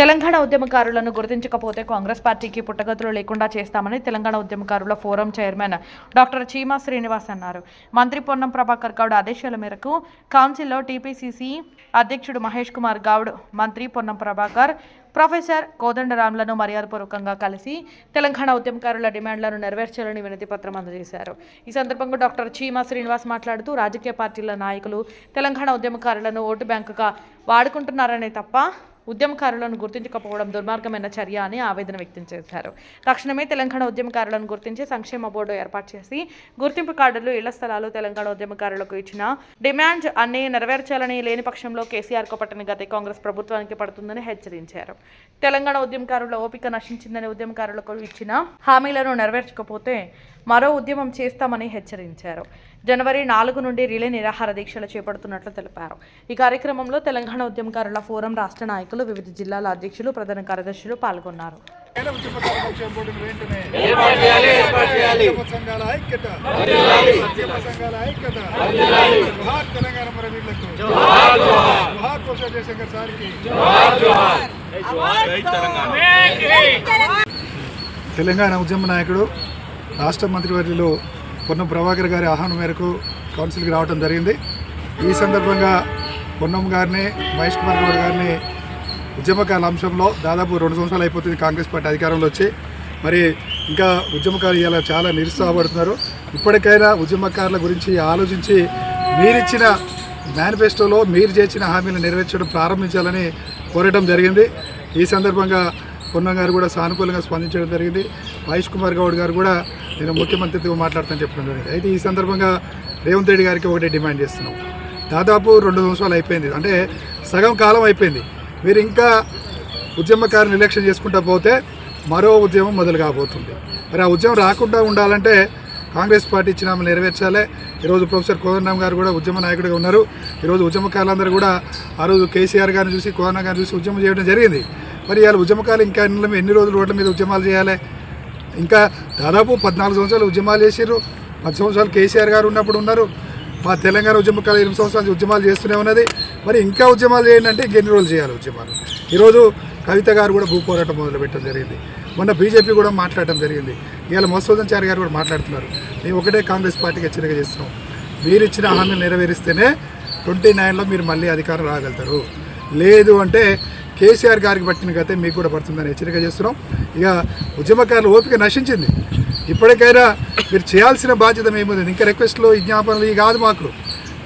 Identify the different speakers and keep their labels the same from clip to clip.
Speaker 1: తెలంగాణ ఉద్యమకారులను గుర్తించకపోతే కాంగ్రెస్ పార్టీకి పుట్టగతులు లేకుండా చేస్తామని తెలంగాణ ఉద్యమకారుల forum chairman doctor Cheema Srinivas అన్నారు. మంత్రి పొన్నం ప్రభాకర్ గౌడ్ ఆదేశాల మేరకు కౌన్సిల్లో టీపీసీసీ అధ్యక్షుడు మహేష్ కుమార్ గౌడ్ మంత్రి పొన్నం ప్రభాకర్ ప్రొఫెసర్ కోదండరాంలను మర్యాదపూర్వకంగా కలిసి తెలంగాణ ఉద్యమకారుల డిమాండ్లను నెరవేర్చాలని వినతి పత్రం అందజేశారు. ఈ సందర్భంగా డాక్టర్ చీమా శ్రీనివాస్ మాట్లాడుతూ రాజకీయ పార్టీల నాయకులు తెలంగాణ ఉద్యమకారులను ఓటు బ్యాంకుగా వాడుకుంటున్నారనే తప్ప ఉద్యమకారులను గుర్తించకపోవడం దుర్మార్గమైన చర్య అని ఆవేదన వ్యక్తం చేశారు. తక్షణమే తెలంగాణ ఉద్యమకారులను గుర్తించి సంక్షేమ బోర్డు ఏర్పాటు చేసి గుర్తింపు కార్డులు ఇళ్ళ స్థలాలు తెలంగాణ ఉద్యమకారులకు ఇచ్చిన డిమాండ్ అన్ని నెరవేర్చాలని లేని పక్షంలో కేసీఆర్ పట్టిన గతే కాంగ్రెస్ ప్రభుత్వానికి పడుతుందని హెచ్చరించారు. తెలంగాణ ఉద్యమకారుల ఓపిక నశించిందని ఉద్యమకారులకు ఇచ్చిన హామీలను నెరవేర్చకపోతే మరో ఉద్యమం చేస్తామని హెచ్చరించారు. జనవరి నాలుగు నుండి రిలే నిరాహార దీక్షలు చేపడుతున్నట్లు తెలిపారు. ఈ కార్యక్రమంలో తెలంగాణ ఉద్యమకారుల ఫోరం రాష్ట్ర నాయకులు వివిధ జిల్లాల అధ్యక్షులు ప్రధాన కార్యదర్శులు పాల్గొన్నారు.
Speaker 2: తెలంగాణ ఉద్యమ నాయకుడు రాష్ట్ర మంత్రివర్యులు పొన్నం ప్రభాకర్ గారి ఆహ్వానం మేరకు కౌన్సిల్కి రావడం జరిగింది. ఈ సందర్భంగా పొన్నం గారిని మహేష్ కుమార్ గౌడ్ గారిని ఉద్యమకాల అంశంలో దాదాపు రెండు సంవత్సరాలు అయిపోతుంది కాంగ్రెస్ పార్టీ అధికారంలో వచ్చి. మరి ఇంకా ఉద్యమకారులు ఇలా చాలా నిరుత్సాహపడుతున్నారు. ఇప్పటికైనా ఉద్యమకారుల గురించి ఆలోచించి మీరిచ్చిన మేనిఫెస్టోలో మీరు చేసిన హామీలు నెరవేర్చడం ప్రారంభించాలని కోరటం జరిగింది. ఈ సందర్భంగా పొన్నం గారు కూడా సానుకూలంగా స్పందించడం జరిగింది. మహేష్ కుమార్ గౌడ్ గారు కూడా నేను ముఖ్యమంత్రితో మాట్లాడతానని చెప్పడం జరిగింది. అయితే ఈ సందర్భంగా రేవంత్ రెడ్డి గారికి ఒకటే డిమాండ్ చేస్తున్నాం. దాదాపు రెండు సంవత్సరాలు అయిపోయింది. అంటే సగం కాలం అయిపోయింది. మీరు ఇంకా ఉద్యమకారుని ఎలక్షన్ చేసుకుంటా పోతే మరో ఉద్యమం మొదలు కాబోతుంది. మరి ఆ ఉద్యమం రాకుండా ఉండాలంటే కాంగ్రెస్ పార్టీ ఇచ్చిన ఆమె నెరవేర్చాలి ఈరోజు ప్రొఫెసర్ కోదండం గారు కూడా ఉద్యమ నాయకుడిగా ఉన్నారు. ఈరోజు ఉద్యమకారులందరూ కూడా ఆ రోజు కేసీఆర్ గారిని చూసి కోదండం గారిని చూసి ఉద్యమం చేయడం జరిగింది. మరి ఇవాళ ఉద్యమకాలు ఇంకా ఎన్ని ఎన్ని రోజులు రోడ్ల మీద ఉద్యమాలు చేయాలి? ఇంకా దాదాపు పద్నాలుగు సంవత్సరాలు ఉద్యమాలు చేసిర్రు. పది సంవత్సరాలు కేసీఆర్ గారు ఉన్నప్పుడు ఉన్నారు. మా తెలంగాణ ఉద్యమకాలు ఎనిమిది సంవత్సరాల నుంచి ఉద్యమాలు చేస్తూనే ఉన్నది. మరి ఇంకా ఉద్యమాలు ఏంటంటే ఇంకెన్ని రోజులు చేయాలి ఉద్యమాలు? ఈరోజు కవిత గారు కూడా భూ పోరాటం మొదలుపెట్టడం జరిగింది. మొన్న బీజేపీ కూడా మాట్లాడటం జరిగింది. ఇవాళ మసూదన్ గారు కూడా మాట్లాడుతున్నారు. మేము ఒకటే కాంగ్రెస్ పార్టీకి హెచ్చరిక చేస్తున్నాం. మీరు ఇచ్చిన హామీలు నెరవేరిస్తేనే ట్వంటీ నైన్లో మీరు మళ్ళీ అధికారం రాగలుగుతారు. లేదు అంటే కేసీఆర్ గారికి పట్టిన కథ మీకు కూడా పడుతుందని హెచ్చరిక చేస్తున్నాం. ఇక ఉద్యమకారులు ఓపిక నశించింది. ఇప్పటికైనా మీరు చేయాల్సిన బాధ్యత మేము ఇంకా రిక్వెస్ట్లు విజ్ఞాపనలు ఇవి కాదు మాకు.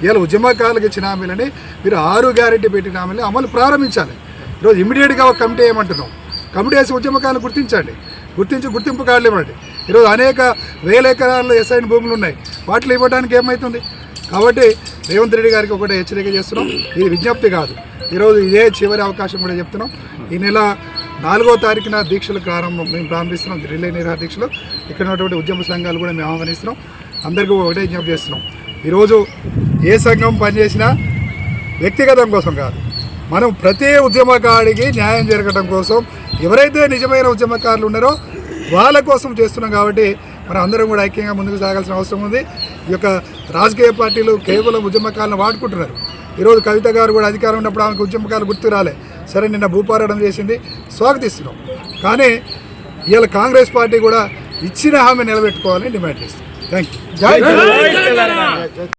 Speaker 2: ఇవాళ ఉద్యమకారులకు ఇచ్చిన హామీలని మీరు ఆరు గ్యారెంటీ పెట్టిన హామీలని అమలు ప్రారంభించాలి. ఈరోజు ఇమీడియట్గా ఒక కమిటీ ఏమంటున్నాం? కమిటీ వేసి ఉద్యమకాలను గుర్తించండి. గుర్తించి గుర్తింపు కార్డులు ఇవ్వండి. ఈరోజు అనేక వేల ఎకరాల్లో ఎస్ఐన్ భూములు ఉన్నాయి. వాటిలో ఇవ్వడానికి ఏమవుతుంది కాబట్టి రేవంత్ రెడ్డి గారికి ఒకటే హెచ్చరిక చేస్తున్నాం. ఇది విజ్ఞప్తి కాదు. ఈరోజు ఇదే చివరి అవకాశం కూడా చెప్తున్నాం. ఈ నెల నాలుగో తారీఖున దీక్షలు ప్రారంభం మేము ప్రారంభిస్తున్నాం. రిలే నిరాహార దీక్షలు. ఇక్కడ ఉన్నటువంటి ఉద్యమ సంఘాలు కూడా మేము ఆహ్వానిస్తున్నాం. అందరికీ ఒకటే విజ్ఞప్తి చేస్తున్నాం. ఈరోజు ఏ సంఘం పనిచేసినా వ్యక్తిగతం కోసం కాదు. మనం ప్రతి ఉద్యమకాడికి న్యాయం జరగడం కోసం ఎవరైతే నిజమైన ఉద్యమకారులు ఉన్నారో వాళ్ళ కోసం చేస్తున్నాం కాబట్టి మనం అందరం కూడా ఐక్యంగా ముందుకు సాగాల్సిన అవసరం ఉంది. ఈ యొక్క రాజకీయ పార్టీలు కేవలం ఉద్యమకాలను వాడుకుంటున్నారు. ఈరోజు కవిత గారు కూడా అధికారం ఉన్నప్పుడు ఆమెకు ఉద్యమకాలు గుర్తు రాలే. సరే నిన్న భూపారాయణం చేసింది. స్వాగతిస్తున్నాం. కానీ ఇవాళ కాంగ్రెస్ పార్టీ కూడా ఇచ్చిన హామీ నిలబెట్టుకోవాలని డిమాండ్ చేస్తుంది. థ్యాంక్ యూ జై తెలంగాణ.